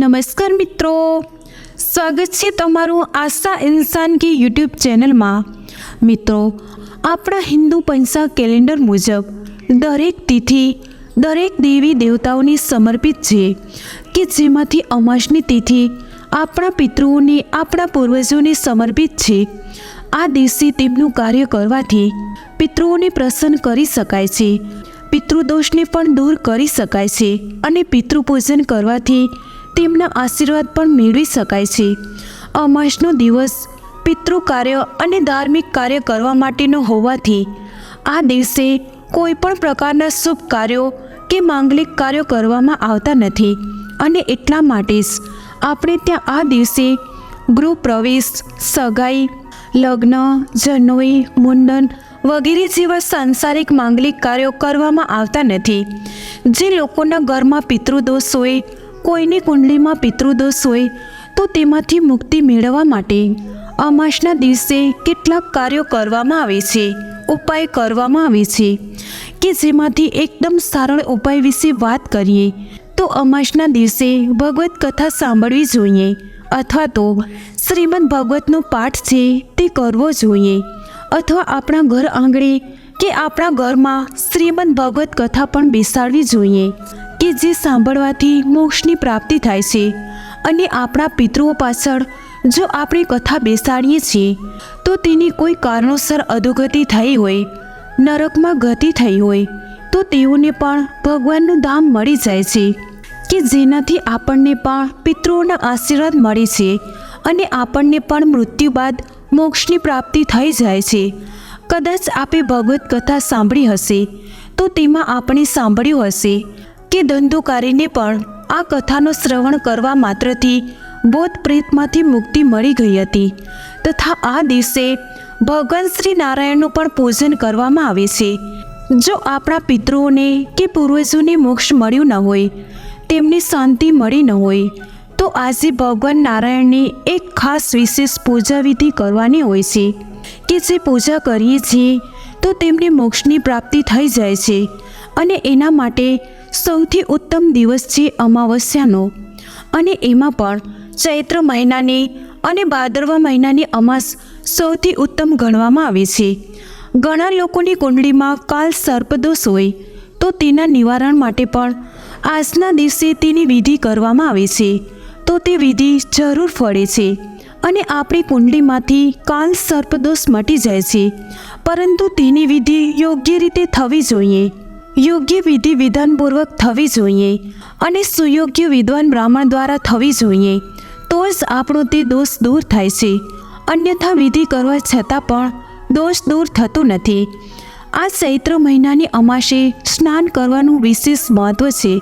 નમસ્કાર મિત્રો. સ્વાગત છે તમારું આશા ઇન્સાન કી યુટ્યુબ ચેનલમાં. મિત્રો, આપણા હિન્દુ પંચાંગ કેલેન્ડર મુજબ દરેક તિથિ, દરેક દેવી દેવતાઓને સમર્પિત છે કે જેમાંથી અમાસની તિથિ આપણા પિતૃઓને, આપણા પૂર્વજોને સમર્પિત છે. આ દિવસે તેમનું કાર્ય કરવાથી પિતૃઓને પ્રસન્ન કરી શકાય છે, પિતૃદોષને પણ દૂર કરી શકાય છે અને પિતૃપૂજન કરવાથી તેમના આશીર્વાદ પણ મેળવી શકાય છે. અમાસનો દિવસ પિતૃ કાર્ય અને ધાર્મિક કાર્ય કરવા માટેનો હોવાથી આ દિવસે કોઈ પણ પ્રકારના શુભ કાર્યો કે માંગલિક કાર્યો કરવામાં આવતા નથી. અને એટલા માટે જ આપણે ત્યાં આ દિવસે ગૃહ પ્રવેશ, સગાઈ, લગ્ન, જનોઈ, મુંડન વગેરે જેવા સાંસારિક માંગલિક કાર્યો કરવામાં આવતા નથી. જે લોકોના ઘરમાં પિતૃદોષ હોય કોઈની કુંડલીમાં પિતૃદોષ હોય, તો તેમાંથી મુક્તિ મેળવવા માટે અમાસના દિવસે કેટલાક કાર્યો કરવામાં આવે છે, ઉપાય કરવામાં આવે છે. કે જેમાંથી એકદમ સરળ ઉપાય વિશે વાત કરીએ, તો અમાસના દિવસે ભગવત કથા સાંભળવી જોઈએ, અથવા તો શ્રીમદ ભાગવતનો પાઠ છે તે કરવો જોઈએ. અથવા આપણા ઘર આંગણે કે આપણા ઘરમાં શ્રીમદ ભાગવત કથા પણ બેસાડવી જોઈએ. કે જે સાંભળવાથી મોક્ષની પ્રાપ્તિ થાય છે અને આપણા પિતૃઓ પાછળ જો આપણે કથા બેસાડીએ છીએ, તો તેની કોઈ કારણોસર અધોગતિ થઈ હોય, નરકમાં ગતિ થઈ હોય, તો તેઓને પણ ભગવાનનું ધામ મળી જાય છે કે જેનાથી આપણને પણ પિતૃઓના આશીર્વાદ મળે છે અને આપણને પણ મૃત્યુ બાદ મોક્ષની પ્રાપ્તિ થઈ જાય છે. કદાચ આપે ભગવત કથા સાંભળી હશે, તો તેમાં આપણે સાંભળ્યું હશે કે ધંધુકારીને પણ આ કથાનું શ્રવણ કરવા માત્રથી બોધ પ્રેતમાંથી મુક્તિ મળી ગઈ હતી. તથા આ દિવસે ભગવાન શ્રી નારાયણનું પણ પૂજન કરવામાં આવે છે. જો આપણા પિતૃઓને કે પૂર્વજોને મોક્ષ મળ્યું ન હોય, તેમને શાંતિ મળી ન હોય, તો આજે ભગવાન નારાયણની એક ખાસ વિશેષ પૂજા વિધિ કરવાની હોય છે કે જે પૂજા કરીએ છીએ તો તેમને મોક્ષની પ્રાપ્તિ થઈ જાય છે અને એના માટે સૌથી ઉત્તમ દિવસ છે અમાવસ્યાનો. અને એમાં પણ ચૈત્ર મહિનાની અને ભાદરવા મહિનાની અમાસ સૌથી ઉત્તમ ગણવામાં આવે છે. ઘણા લોકોની કુંડળીમાં કાલ સર્પદોષ હોય તો તેના નિવારણ માટે પણ આજના દિવસે તેની વિધિ કરવામાં આવે છે. તો તે વિધિ જરૂર ફળે છે. અને આપણી કુંડલીમાંથી કાલ સર્પદોષ મટી જાય છે. પરંતુ તેની વિધિ યોગ્ય રીતે થવી જોઈએ. યોગ્ય વિધિ વિધાનપૂર્વક થવી જોઈએ અને સુયોગ્ય વિદ્વાન બ્રાહ્મણ દ્વારા થવી જોઈએ. તો જ આપણો તે દોષ દૂર થાય છે. અન્યથા વિધિ કરવા છતાં પણ દોષ દૂર થતો નથી. આ ચૈત્ર મહિનાની અમાસે સ્નાન કરવાનું વિશેષ મહત્વ છે.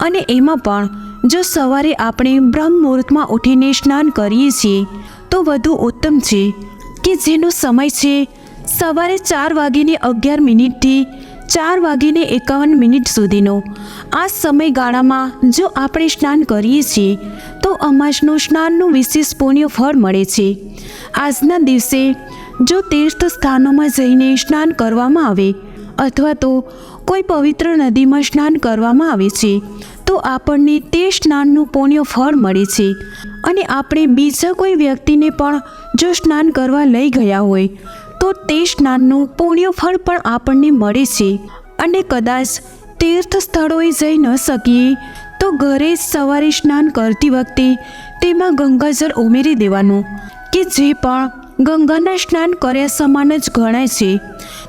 અને એમાં પણ, જો સવારે આપણે બ્રહ્મ મુહૂર્તમાં ઉઠીને સ્નાન કરીએ છીએ, તો વધુ ઉત્તમ છે કે જેનો સમય છે સવારે ચાર વાગીને અગિયાર મિનિટથી ચાર વાગીને એકાવન મિનિટ સુધીનો. આ સમયગાળામાં જો આપણે સ્નાન કરીએ છીએ, તો અમાસનું સ્નાનનું વિશેષ પુણ્ય ફળ મળે છે. આજના દિવસે જો તીર્થ સ્થાનોમાં જઈને સ્નાન કરવામાં આવે અથવા તો કોઈ પવિત્ર નદીમાં સ્નાન કરવામાં આવે છે, તો આપણને તે સ્નાનનું પુણ્ય ફળ મળે છે. અને આપણે બીજા કોઈ વ્યક્તિને પણ જો સ્નાન કરવા લઈ ગયા હોય, તો તે સ્નાનનું પુણ્ય ફળ પણ આપણને મળે છે. અને કદાચ તીર્થ સ્થળોએ જઈ ન શકીએ, તો ઘરે જ સવારે સ્નાન કરતી વખતે તેમાં ગંગાજળ ઉમેરી દેવાનું કે જે પણ ગંગાના સ્નાન કર્યા સમાન જ ગણાય છે.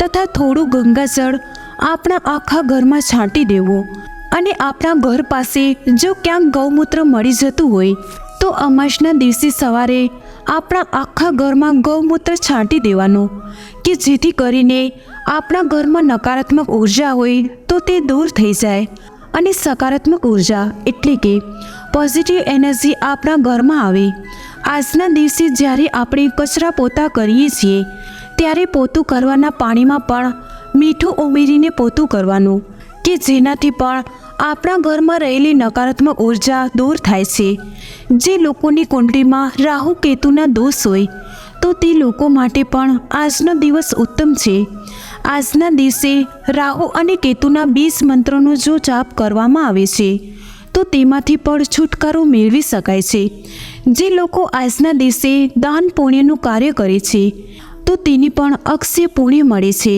તથા થોડું ગંગાજળ આપણા આખા ઘરમાં છાંટી દેવું. અને આપણા ઘર પાસે જો ક્યાંક ગૌમૂત્ર મળી જતું હોય, તો અમાસના દિવસે સવારે આપણા આખા ઘરમાં ગૌમૂત્ર છાંટી દેવાનું. કે જેથી કરીને આપણા ઘરમાં નકારાત્મક ઊર્જા હોય, તો તે દૂર થઈ જાય. અને સકારાત્મક ઊર્જા એટલે કે પોઝિટિવ એનર્જી આપણા ઘરમાં આવે. આજના દિવસે જ્યારે આપણે કચરા પોતા કરીએ છીએ, ત્યારે પોતું કરવાના પાણીમાં પણ મીઠું ઉમેરીને પોતું કરવાનું, કે જેનાથી પણ આપણા ઘરમાં રહેલી નકારાત્મક ઊર્જા દૂર થાય છે. જે લોકોની કુંડલીમાં રાહુ કેતુના દોષ હોય, તો તે લોકો માટે પણ આજનો દિવસ ઉત્તમ છે. આજના દિવસે રાહુ અને કેતુના બીજ મંત્રોનો જો જાપ કરવામાં આવે છે તો તેમાંથી પણ છુટકારો મેળવી શકાય છે. જે લોકો આજના દિવસે દાન પુણ્યનું કાર્ય કરે છે, તો તેની પણ અક્ષય પુણ્ય મળે છે.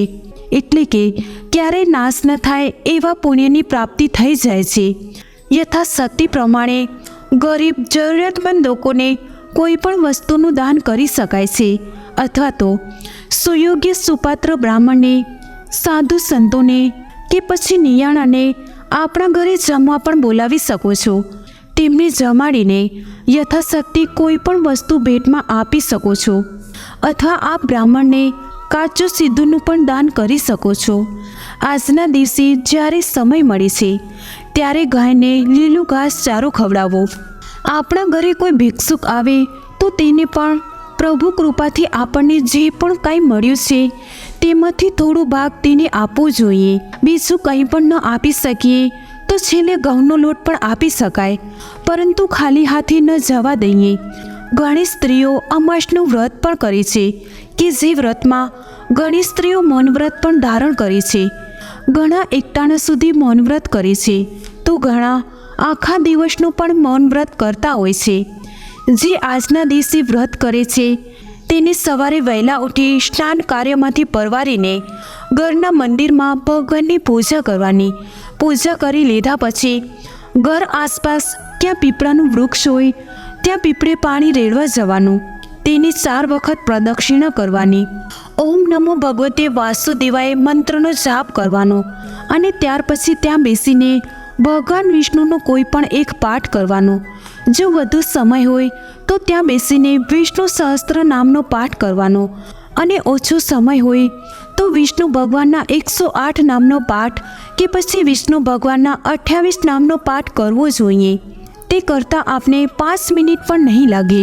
એટલે કે ક્યારેય નાશ ન થાય એવા પુણ્યની પ્રાપ્તિ થઈ જાય છે. યથાશક્તિ પ્રમાણે ગરીબ, જરૂરિયાતમંદ લોકોને કોઈ પણ વસ્તુનું દાન કરી શકાય છે, અથવા તો સુયોગ્ય સુપાત્ર બ્રાહ્મણને, સાધુ સંતોને કે પછી નિયાણાને આપણા ઘરે જમવા પણ બોલાવી શકો છો. તેમને જમાડીને યથાશક્તિ કોઈ પણ વસ્તુ ભેટમાં આપી શકો છો. અથવા આ બ્રાહ્મણને કાચું સીધુંનું પણ દાન કરી શકો છો. આજના દિવસે જ્યારે સમય મળે છે, ત્યારે ગાયને લીલું ઘાસ ચારો ખવડાવો. આપણા ઘરે કોઈ ભિક્ષુક આવે તો તેને પણ પ્રભુ કૃપાથી આપણને જે પણ કાંઈ મળ્યું છે તેમાંથી થોડું ભાગ તેને આપવો જોઈએ. બીજું કંઈ પણ ન આપી શકીએ, તો છેલ્લે ઘઉંનો લોટ પણ આપી શકાય. પરંતુ ખાલી હાથે ન જવા દઈએ. ઘણી સ્ત્રીઓ અમાસનું વ્રત પણ કરે છે કે જે વ્રતમાં ઘણી સ્ત્રીઓ મૌનવ્રત પણ ધારણ કરે છે. ઘણા એકટાણા સુધી મૌનવ્રત કરે છે. તો ઘણા આખા દિવસનું પણ મૌનવ્રત કરતા હોય છે. જે આજના દિવસે વ્રત કરે છે તેને સવારે વહેલા ઉઠી સ્નાન કાર્યમાંથી પરવારીને ઘરના મંદિરમાં ભગવાનની પૂજા કરવાની. પૂજા કરી લીધા પછી ઘર આસપાસ ક્યાં પીપળાનું વૃક્ષ હોય, ત્યાં પીપળે પાણી રેડવા જવાનું, તેની ચાર વખત પ્રદક્ષિણા કરવાની. ઓમ નમો ભગવતે વાસુદેવાય મંત્રનો જાપ કરવાનો અને ત્યાર પછી ત્યાં બેસીને ભગવાન વિષ્ણુનો કોઈ પણ એક પાઠ કરવાનો. જો વધુ સમય હોય તો ત્યાં બેસીને વિષ્ણુ સહસ્ત્ર નામનો પાઠ કરવાનો અને ઓછો સમય હોય તો વિષ્ણુ ભગવાનના એકસો આઠ નામનો પાઠ કે પછી વિષ્ણુ ભગવાનના અઠ્યાવીસ નામનો પાઠ કરવો જોઈએ. તે કરતાં આપને પાંચ મિનિટ પણ નહીં લાગે.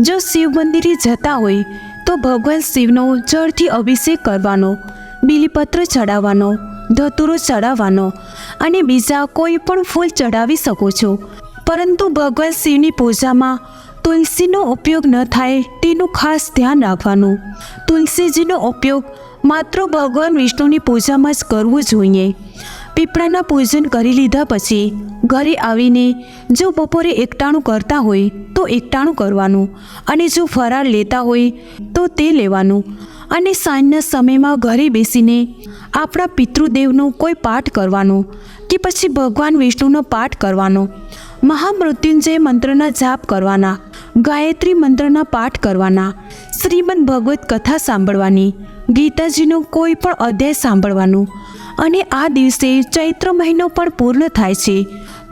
જો શિવ મંદિરે જતા હોય, તો ભગવાન શિવનો જળથી અભિષેક કરવાનો, બીલીપત્ર ચડાવવાનો, ધતુરો ચડાવવાનો અને બીજા કોઈ પણ ફૂલ ચડાવી શકો છો. પરંતુ ભગવાન શિવની પૂજામાં તુલસીનો ઉપયોગ ન થાય તેનું ખાસ ધ્યાન રાખવાનું. તુલસીજીનો ઉપયોગ માત્ર ભગવાન વિષ્ણુની પૂજામાં જ કરવો જોઈએ. પીપળાના પૂજન કરી લીધા પછી ઘરે આવીને જો બપોરે એકટાણું કરતા હોય તો એકટાણું કરવાનું અને જો ફરાળ લેતા હોય તો તે લેવાનું. અને સાંજના સમયમાં ઘરે બેસીને આપણા પિતૃદેવનો કોઈ પાઠ કરવાનો કે પછી ભગવાન વિષ્ણુનો પાઠ કરવાનો. મહામૃત્યુંજય મંત્રના જાપ કરવાના, ગાયત્રી મંત્રના પાઠ કરવાના, શ્રીમદ ભગવત કથા સાંભળવાની, ગીતાજીનો કોઈ પણ અધ્યાય સાંભળવાનું અને આ દિવસે ચૈત્ર મહિનો પણ પૂર્ણ થાય છે.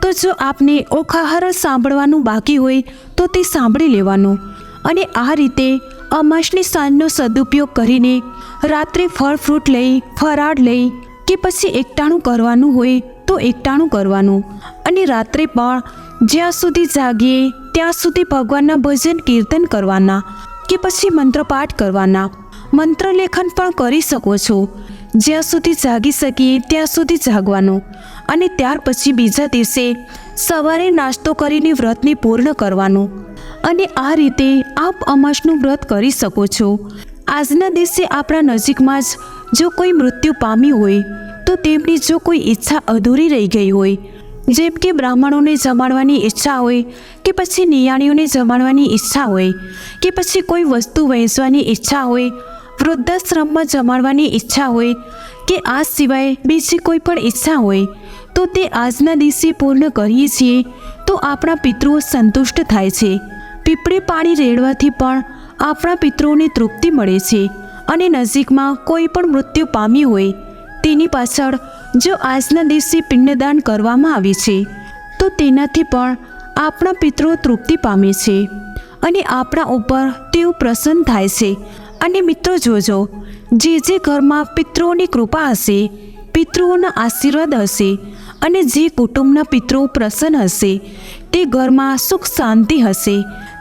તો જો આપને ઓખાહર સાંભળવાનું બાકી હોય તો તે સાંભળી લેવાનું અને આ રીતે અમાસની સાંજનો સદુપયોગ કરીને રાત્રે ફળ ફ્રૂટ લઈ, ફરાળ લઈ કે પછી એકટાણું કરવાનું હોય તો એકટાણું કરવાનું. અને રાત્રે પણ જ્યાં સુધી જાગીએ, ત્યાં સુધી ભગવાનના ભજન કીર્તન કરવાના કે પછી મંત્રપાઠ કરવાના. મંત્રલેખન પણ કરી શકો છો. જ્યાં સુધી જાગી શકીએ, ત્યાં સુધી જાગવાનું. અને ત્યાર પછી બીજા દિવસે સવારે નાસ્તો કરીને વ્રતને પૂર્ણ કરવાનું. અને આ રીતે આપ અમાસનું વ્રત કરી શકો છો. આજના દિવસે આપણા નજીકમાં જ જો કોઈ મૃત્યુ પામ્યું હોય તો તેમની જો કોઈ ઈચ્છા અધૂરી રહી ગઈ હોય, જેમ કે બ્રાહ્મણોને જમાડવાની ઈચ્છા હોય, કે પછી નિયાણીઓને જમાડવાની ઈચ્છા હોય, કે પછી કોઈ વસ્તુ વહેંચવાની ઈચ્છા હોય, વૃદ્ધાશ્રમમાં જમાડવાની ઈચ્છા હોય, કે આ સિવાય બીજી કોઈ પણ ઈચ્છા હોય, તો તે આજના દિવસે પૂર્ણ કરીએ છીએ, તો આપણા પિતૃઓ સંતુષ્ટ થાય છે. પીપળે પાણી રેડવાથી પણ આપણા પિતૃઓને તૃપ્તિ મળે છે અને નજીકમાં કોઈ પણ મૃત્યુ પામ્યું હોય તેની પાછળ જો આજના દિવસે પિંડદાન કરવામાં આવે છે, તો તેનાથી પણ આપણા પિતૃઓ તૃપ્તિ પામે છે અને આપણા ઉપર તેઓ પ્રસન્ન થાય છે. અને મિત્રો જોજો, જે જે ઘરમાં પિતૃઓની કૃપા હશે, પિતૃઓના આશીર્વાદ હશે અને જે કુટુંબના પિતૃઓ પ્રસન્ન હશે, તે ઘરમાં સુખ શાંતિ હશે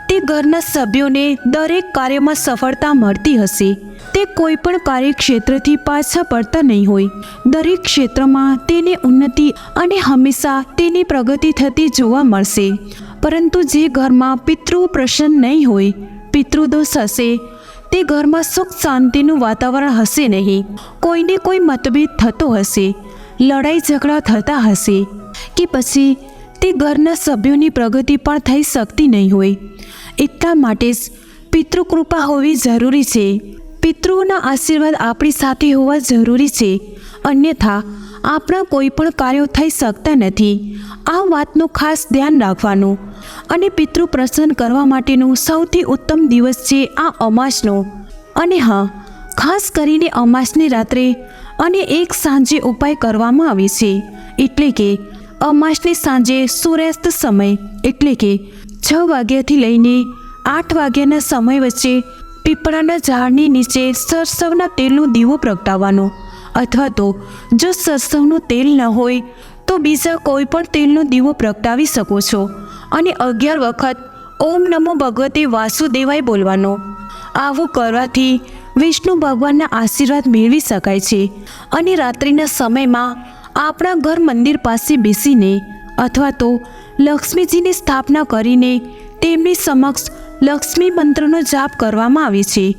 તે ઘરના સભ્યોને દરેક કાર્યમાં સફળતા મળતી હશે. તે કોઈ પણ કાર્યક્ષેત્રથી પાછા પડતા નહીં હોય. દરેક ક્ષેત્રમાં તેને ઉન્નતિ અને હંમેશા તેની પ્રગતિ થતી જોવા મળશે. પરંતુ જે ઘરમાં પિતૃ પ્રસન્ન નહીં હોય પિતૃદોષ હશે. તે ઘરમાં સુખ શાંતિનું વાતાવરણ હશે નહીં. કોઈને કોઈ મતભેદ થતો હશે. લડાઈ ઝઘડા થતા હશે. કે પછી તે ઘરના સભ્યોની પ્રગતિ પણ થઈ શકતી નહીં હોય. એટલા માટે જ પિતૃકૃપા હોવી જરૂરી છે. પિતૃઓના આશીર્વાદ આપણી સાથે હોવા જરૂરી છે. અન્યથા, આપણા કોઈ પણ કાર્યો થઈ શકતા નથી. આ વાતનું ખાસ ધ્યાન રાખવાનું અને પિતૃ પ્રસન્ન કરવા માટેનું સૌથી ઉત્તમ દિવસ છે આ અમાસનો. અને હા, ખાસ કરીને અમાસની રાત્રે અને એક સાંજે ઉપાય કરવામાં આવે છે. એટલે કે અમાસની સાંજે સૂર્યાસ્ત સમય એટલે કે છ વાગ્યાથી લઈને આઠ વાગ્યાના સમય વચ્ચે પીપળાના ઝાડની નીચે સરસવના તેલનો દીવો પ્રગટાવવાનો. અથવા તો જો સરસવનું તેલ ન હોય, તો બીજા કોઈ પણ તેલનો દીવો પ્રગટાવી શકો છો. અને અગિયાર વખત ઓમ નમો ભગવતે વાસુદેવાય બોલવાનો. આવું કરવાથી વિષ્ણુ ભગવાનના આશીર્વાદ મેળવી શકાય છે. અને રાત્રિના સમયમાં આપણા ઘર મંદિર પાસે બેસીને અથવા તો લક્ષ્મીજીની સ્થાપના કરીને તેમની સમક્ષ લક્ષ્મી મંત્રનો જાપ કરવામાં આવે છે.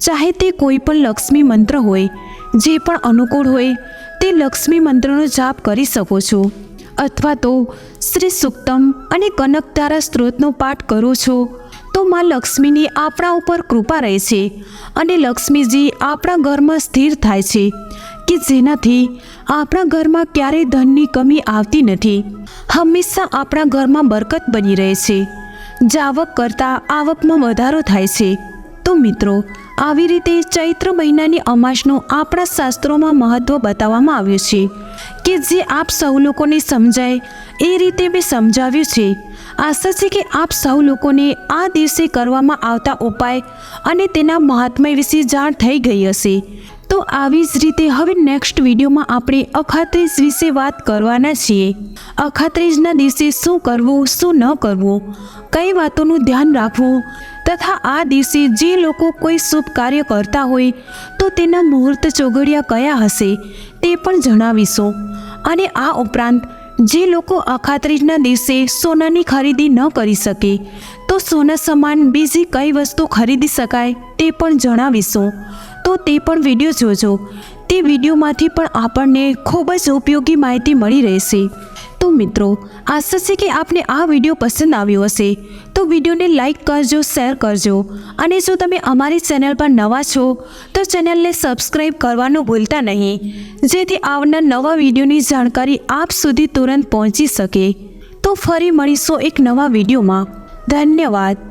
ચાહે તે કોઈ પણ લક્ષ્મી મંત્ર હોય, જે પણ અનુકૂળ હોય, તે લક્ષ્મી મંત્રનો જાપ કરી શકો છો. અથવા તો શ્રી સુક્તમ અને કનકતારા સ્ત્રોતનો પાઠ કરો છો, તો માં લક્ષ્મીની આપણા ઉપર કૃપા રહે છે અને લક્ષ્મીજી આપણા ઘરમાં સ્થિર થાય છે. કે જેનાથી આપણા ઘરમાં ક્યારેય ધનની કમી આવતી નથી. હંમેશા આપણા ઘરમાં બરકત બની રહે છે. જાવક કરતાં આવકમાં વધારો થાય છે. તો મિત્રો, આવી રીતે ચૈત્ર મહિનાની અમાસનું આપણા શાસ્ત્રોમાં મહત્ત્વ બતાવવામાં આવ્યું છે કે જે આપ સૌ લોકોને સમજાય, એ રીતે મેં સમજાવ્યું છે. આશા છે કે આપ સૌ લોકોને આ દિવસે કરવામાં આવતા ઉપાય અને તેના મહાત્મય વિશે જાણ થઈ ગઈ હશે. તો આવી જ રીતે હવે નેક્સ્ટ વિડીયોમાં આપણે અખાત્રીજ વિશે વાત કરવાના છીએ. અખાત્રીજના દિવસે શું કરવું, શું ન કરવું, કઈ વાતોનું ધ્યાન રાખવું, તથા આ દિવસે જે લોકો કોઈ શુભ કાર્ય કરતા હોય, તો તેના મુહૂર્ત ચોઘડિયા કયા હશે, તે પણ જણાવીશું. અને આ ઉપરાંત, જે લોકો અખાત્રીજના દિવસે સોનાની ખરીદી ન કરી શકે, તો સોના સમાન બીજી કઈ વસ્તુ ખરીદી શકાય, તે પણ જણાવીશું. તો તે પણ વીડિયો જોજો. તે વિડીયોમાંથી પણ આપણને ખૂબ જ ઉપયોગી માહિતી મળી રહેશે. તો મિત્રો, આશા છે કે આપને આ વીડિયો પસંદ આવ્યો હશે. તો વિડીયોને લાઈક કરજો, શેર કરજો. અને જો તમે અમારી ચેનલ પર નવા છો, તો ચેનલને સબસ્ક્રાઈબ કરવાનું ભૂલતા નહીં. જેથી આવનાર નવા વિડીયોની જાણકારી આપ સુધી તુરંત પહોંચી શકે. તો ફરી મળીશું એક નવા વિડીયોમાં. ધન્યવાદ.